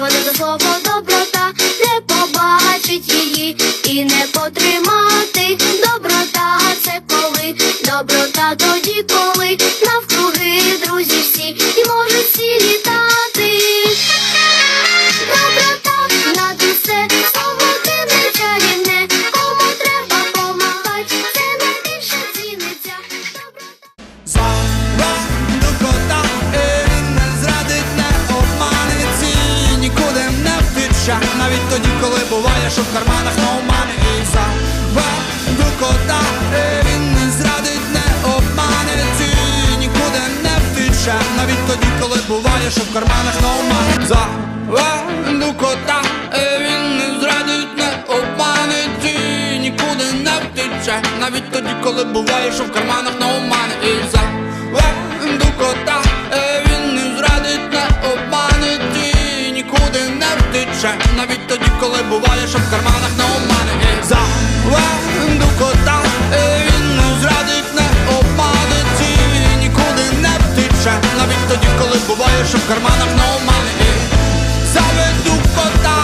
вона за слово доброта, не побачить її і не потримати. Втече, навіть тоді, коли буває, що в карманах ноумани і заведу кота, він не зрадить, не обманеться, нікуди не втече, навіть тоді, коли буває, що в карманах ноумани Заведу кота, він не зрадить, не обманеться, нікуди не втече, навіть тоді, коли буває, що в карманах ноумани і заведу втече, навіть тоді, коли буває, що в карманах ноумани За заведу кота, він не зрадить, не обманить і нікуди не втече, навіть тоді, коли буває, що в карманах ноумани і заведу кота.